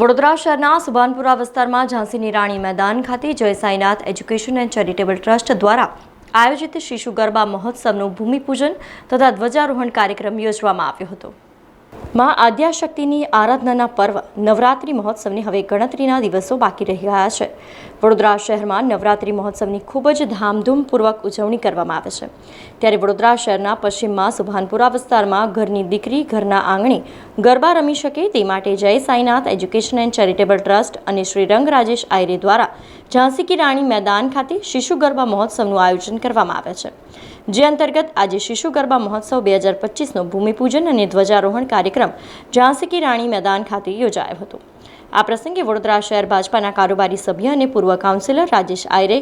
વડોદરા શહેરના સુભાનપુરા વિસ્તારમાં ઝાંસીની રાણી મેદાન ખાતે Jai Sainath education and charitable trust દ્વારા આયોજિત શિશુ ગરબા મહોત્સવનું ભૂમિપૂજન તથા ધ્વજારોહણ કાર્યક્રમ યોજવામાં આવ્યો હતો. માં આદ્યાશક્તિની આરાધનાના પર્વ નવરાત્રિ મહોત્સવની હવે ગણતરીના દિવસો બાકી રહી ગયા છે. વડોદરા શહેરમાં નવરાત્રિ મહોત્સવની ખૂબ જ ધામધૂમપૂર્વક ઉજવણી કરવામાં આવે છે. ત્યારે વડોદરા શહેરના પશ્ચિમમાં સુભાનપુરા વિસ્તારમાં ઘરની દીકરી, ઘરના આંગણે ગરબા રમી શકે તે માટે Jai Sainath education and charitable trust અને શ્રી રંગ રાજેશ આયરે દ્વારા ઝાંસી કી રાણી મેદાન ખાતે શિશુ ગરબા મહોત્સવનું આયોજન કરવામાં આવે છે. જે અંતર્ગત આજે શિશુ ગરબા મહોત્સવ બે હજાર પચીસનો ભૂમિપૂજન અને ધ્વજારોહણ કાર્યક્રમ ઝાંસી રાણી મેદાન ખાતે યોજાયો હતો. આ પ્રસંગે વડોદરા શહેર ભાજપાના કારોબારી સભ્ય અને પૂર્વ કાઉન્સિલર રાજેશ આયરે,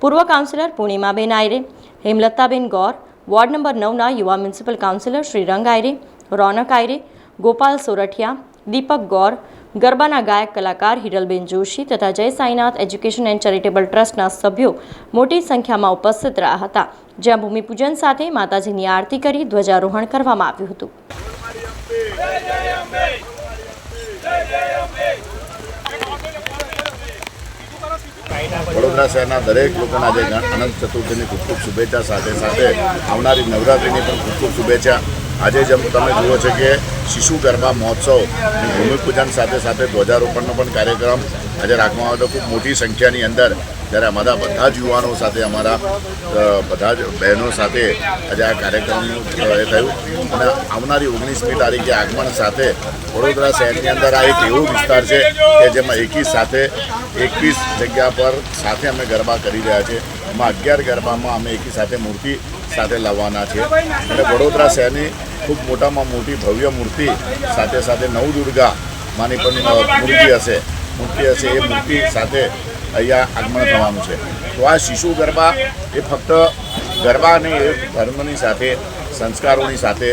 પૂર્વ councillor Purnimaben Ayre, Hemlataben Gor, ward number નવના યુવા મ્યુનિસિપલ કાઉન્સિલર શ્રી રંગ આયરે, રોનક આયરે, ગોપાલ સોરઠિયા, દીપક ગૌર ગરબાના ગાયક કલાકાર હિરલબેન જોશી તથા જય સાંઈનાથ એજ્યુકેશન એન્ડ ચેરિટેબલ ટ્રસ્ટના સભ્યો મોટી સંખ્યામાં ઉપસ્થિત રહ્યા હતા. જ્યાં ભૂમિપૂજન સાથે માતાજીની આરતી કરી ધ્વજારોહણ કરવામાં આવ્યું હતું. વડોદરા શહેરના દરેક લોકોના આજે અનંત ચતુર્થીની ખૂબ ખૂબ શુભેચ્છા સાથે સાથે આવનારી નવરાત્રિની પણ ખૂબ ખૂબ શુભેચ્છા. આજે જેમ તમે જુઓ છો કે શિશુ ગરબા મહોત્સવની ભૂમિપૂજન સાથે સાથે ધ્વજારોપણનો પણ કાર્યક્રમ આજે રાખવામાં આવ્યો હતો. ખૂબ મોટી સંખ્યાની અંદર જ્યારે અમારા બધા જ યુવાનો સાથે, અમારા બધા જ બહેનો સાથે આજે આ કાર્યક્રમનું એ થયું. અને આવનારી ઓગણીસમી તારીખે આગમન સાથે વડોદરા શહેરની અંદર આ એક એવો વિસ્તાર છે કે જેમાં એકી સાથે, એકવીસ જગ્યા પર સાથે અમે ગરબા કરી રહ્યા છીએ. એમાં અગિયાર ગરબામાં અમે એકી સાથે મૂર્તિ સાથે લાવવાના છે. અને વડોદરા શહેરની ખૂબ મોટામાં મોટી ભવ્ય મૂર્તિ સાથે સાથે નવદુર્ગા માની પણ મૂર્તિ હશે. મૂર્તિ હશે, એ મૂર્તિ સાથે અહીંયા આગમન થવાનું છે. તો આ શિશુ ગરબા એ ફક્ત ગરબા અને એ ધર્મની સાથે, સંસ્કારોની સાથે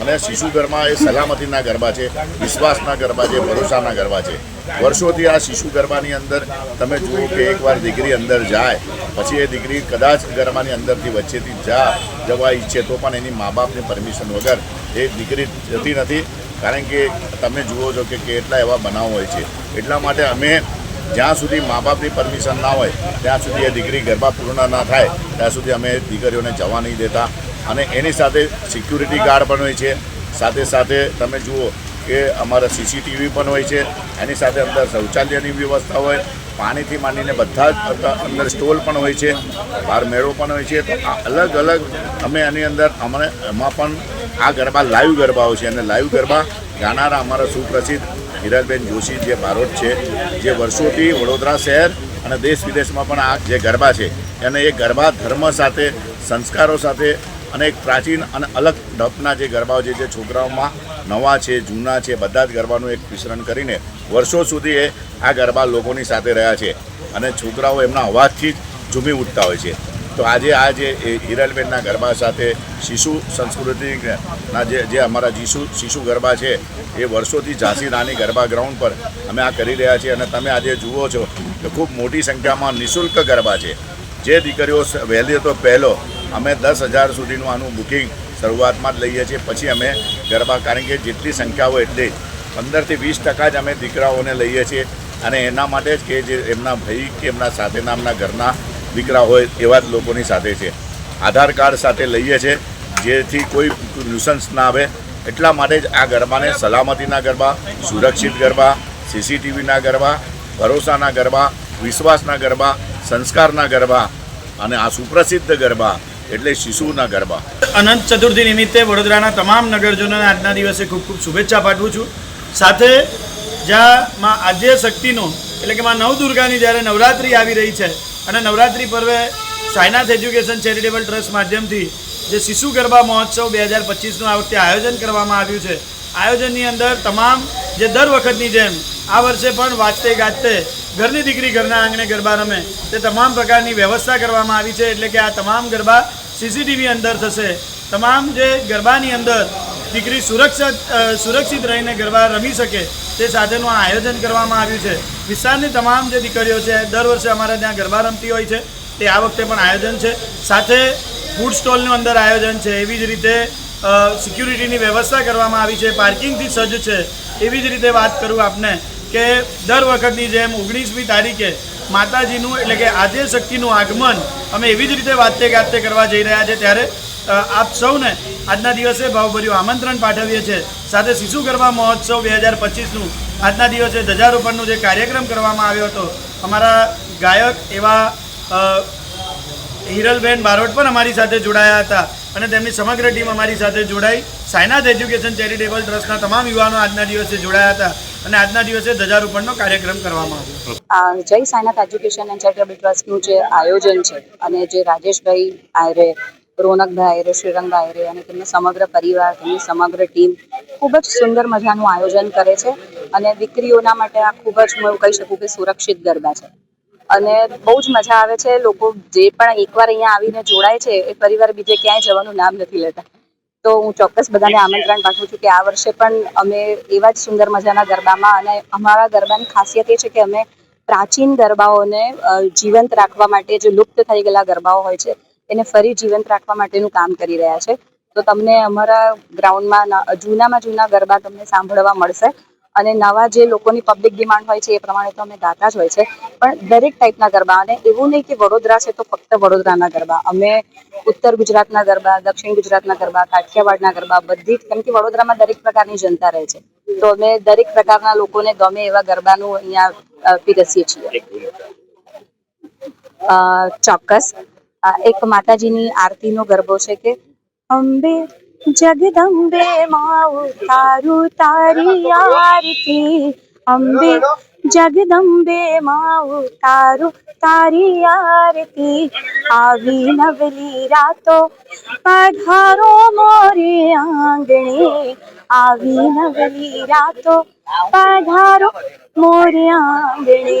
અને શિશુ ગરબા એ સલામતીના ગરબા છે, વિશ્વાસના ગરબા છે, ભરોસાના ગરબા છે. વર્ષોથી આ શિશુ ગરબાની અંદર તમે જુઓ કે એકવાર દીકરી અંદર જાય, પછી એ દીકરી કદાચ ગરબાની અંદરથી વચ્ચેથી જા, જવા ઈચ્છે તો પણ એની મા બાપની પરમિશન વગર એ દીકરી જતી નથી. કારણ કે તમે જુઓ છો કે કેટલા એવા બનાવ હોય છે. એટલા માટે અમે જ્યાં સુધી મા બાપની પરમિશન ના હોય, ત્યાં સુધી એ દીકરી ગરબા પૂર્ણ ના થાય, ત્યાં સુધી અમે દીકરીઓને જવા નહીં દેતા. અને એની સાથે સિક્યુરિટી ગાર્ડ પણ હોય છે. સાથે સાથે તમે જુઓ કે અમારા સીસીટીવી પણ હોય છે. એની સાથે અંદર શૌચાલયની વ્યવસ્થા હોય. પાણીથી માંડીને બધા જ અંદર સ્ટોલ પણ હોય છે. બહાર મેળો પણ હોય છે. તો આ અલગ અલગ અમે એની અંદર અમને, એમાં પણ આ ગરબા લાઈવ ગરબાઓ છે. અને લાઈવ ગરબા ગાનારા અમારા સુપ્રસિદ્ધ હિરલબેન જોશી જે બારોટ છે, જે વર્ષોથી વડોદરા શહેર અને દેશ વિદેશમાં પણ આ જે ગરબા છે. અને એ ગરબા ધર્મ સાથે, સંસ્કારો સાથે અને એક પ્રાચીન અને અલગ ઢપના જે ગરબાઓ છે, જે છોકરાઓમાં નવા છે, જૂના છે, બધા જ ગરબાનું એક મિશ્રણ કરીને વર્ષો સુધી એ આ ગરબા લોકોની સાથે રહ્યા છે અને છોકરાઓ એમના અવાજથી જ ઝૂમી ઉઠતા હોય છે. તો આજે આ જે હિરલબેનના ગરબા સાથે શિશુ સંસ્કૃતિના જે જે અમારા જીશુ, શિશુ ગરબા છે, એ વર્ષોથી ઝાંસી રાની ગરબા ગ્રાઉન્ડ પર અમે આ કરી રહ્યા છીએ અને તમે આજે જુઓ છો કે ખૂબ મોટી સંખ્યામાં નિઃશુલ્ક ગરબા છે. જે દીકરીઓ વહેલી તો પહેલો અમે દસ હજાર સુધીનું આનું બુકિંગ શરૂઆતમાં જ લઈએ છીએ. પછી અમે ગરબા, કારણ કે જેટલી સંખ્યા હોય એટલી. પંદરથી વીસ ટકા જ અમે દીકરાઓને લઈએ છીએ. અને એના માટે જ કે જે એમના ભાઈ કે એમના સાથેના એમના ઘરના દીકરા હોય એવા જ લોકોની સાથે છે. આધાર કાર્ડ સાથે લઈએ છીએ જેથી કોઈ ન્યુસન્સ ના આવે. એટલા માટે જ આ ગરબાને સલામતીના ગરબા, સુરક્ષિત ગરબા, સીસીટીવીના ગરબા, ભરોસાના ગરબા, વિશ્વાસના ગરબા, સંસ્કારના ગરબા અને આ સુપ્રસિદ્ધ ગરબા એટલે શિશુના ગરબા. અનંત ચતુર્થી નિમિત્તે વડોદરાના તમામ નગરજનોને આજના દિવસે ખૂબ ખૂબ શુભેચ્છા પાઠવું છું. સાથે જ્યાં માં આજે શક્તિનો, એટલે કે માં નવદુર્ગાની જ્યારે નવરાત્રિ આવી રહી છે, અને નવરાત્રિ પર્વે સાયનાથ એજ્યુકેશન ચેરિટેબલ ટ્રસ્ટ માધ્યમથી જે શિશુ ગરબા મહોત્સવ બે હજાર પચીસનું આ વખતે આયોજન કરવામાં આવ્યું છે, આયોજનની અંદર તમામ જે દર વખતની જેમ આ વર્ષે પણ વાંચતે ગાજતે ઘરની દીકરી ઘરના આંગણે ગરબા રમે, તે તમામ પ્રકારની વ્યવસ્થા કરવામાં આવી છે, એટલે કે આ તમામ ગરબા સીસીટીવી અંદર થશે. તમામ જે ગરબાની અંદર દીકરી સુરક્ષિત સુરક્ષિત રહીને ગરબા રમી શકે તે સાથેનું આયોજન કરવામાં આવ્યું છે. વિસ્તારની તમામ જે દીકરીઓ છે, દર વર્ષે અમારે ત્યાં ગરબા રમતી હોય છે. તે આ વખતે પણ આયોજન છે. સાથે ફૂડ સ્ટોલનું અંદર આયોજન છે. એવી જ રીતે સિક્યુરિટીની વ્યવસ્થા કરવામાં આવી છે. પાર્કિંગથી સજ્જ છે. એવી જ રીતે વાત કરું આપને કે દર વખતની જેમ ઓગણીસમી તારીખે માતાજીનું એટલે કે આદ્ય શક્તિનું આગમન અમે એવી જ રીતે વાતે ગાતે કરવા જઈ રહ્યા છે ત્યારે આપ સૌને આજના દિવસે ભાવભર્યું આમંત્રણ પાઠવીએ છીએ. સાથે શિશુ ગરબા મહોત્સવ બે હજાર પચીસનું આજના દિવસે ધજારોપણનો જે કાર્યક્રમ કરવામાં આવ્યો હતો, અમારા ગાયક એવા હિરલબેન બારોટ પણ અમારી સાથે જોડાયા હતા અને તેમની સમગ્ર ટીમ અમારી સાથે જોડાઈ. સાયનાથ એજ્યુકેશન ચેરિટેબલ ટ્રસ્ટના તમામ યુવાનો આજના દિવસે જોડાયા હતા. અને આજના દિવસે ધજારોપણનો કાર્યક્રમ કરવામાં આવ્યો. Jai Sainath education and charitable ટ્રસ્ટનું જે આયોજન છે અને જે રાજેશભાઈ આયરે, રોનકભાઈ આયરે, શ્રીરંગભાઈ આયરે અને તેમનો સમગ્ર પરિવાર, તેમની સમગ્ર ટીમ ખૂબ જ સુંદર મજાનું આયોજન કરે છે અને દીકરીઓના માટે આ ખૂબ જ હું કહી શકું કે સુરક્ષિત ગરબા છે. અને બહુ જ મજા આવે છે, લોકો જે પણ એકવાર અહીંયા આવીને જોડાય છે, એ પરિવાર બીજે ક્યાંય જવાનું નામ નથી લેતા. તો હું ચોક્કસ બધાને આમંત્રણ પાઠવું છું કે આ વર્ષે પણ અમે એવા જ સુંદર મજાના ગરબામાં અને અમારા ગરબાની ખાસિયત એ છે કે અમે પ્રાચીન ગરબાઓને જીવંત રાખવા માટે જે લુપ્ત થઈ ગયેલા ગરબાઓ હોય છે એને ફરી જીવંત રાખવા માટેનું કામ કરી રહ્યા છે. તો તમને અમારા ગ્રાઉન્ડમાં જૂનામાં જૂના ગરબા તમને સાંભળવા મળશે. અને નવા જે લોકોની પબ્લિક ડિમાન્ડ હોય છે એ પ્રમાણે તો અમે ગાતા જ હોય છે. પણ દરેક ટાઈપના ગરબા અને એવું નહીં કે વડોદરા છે તો ફક્ત વડોદરાના ગરબા. અમે ઉત્તર ગુજરાતના ગરબા દક્ષિણ ગુજરાતના ગરબા કાઠિયાવાડના ગરબા બધી જ કેમ કે વડોદરામાં દરેક પ્રકારની જનતા રહે છે. તો અમે દરેક પ્રકારના લોકોને ગમે એવા ગરબાનું અહીંયા પીરસીએ છીએ. ચોક્કસ. એક માતાજીની આરતીનો ગરબો છે કે અંબે જગદંબે માઉ તારું તારી આરતી અંબે જગદંબે માઉ તારું તારી આરતી આવી નવલી રાતો પધારો મોરે આંગણે આવી નવલી રાતો પધારો મોરે આંગણે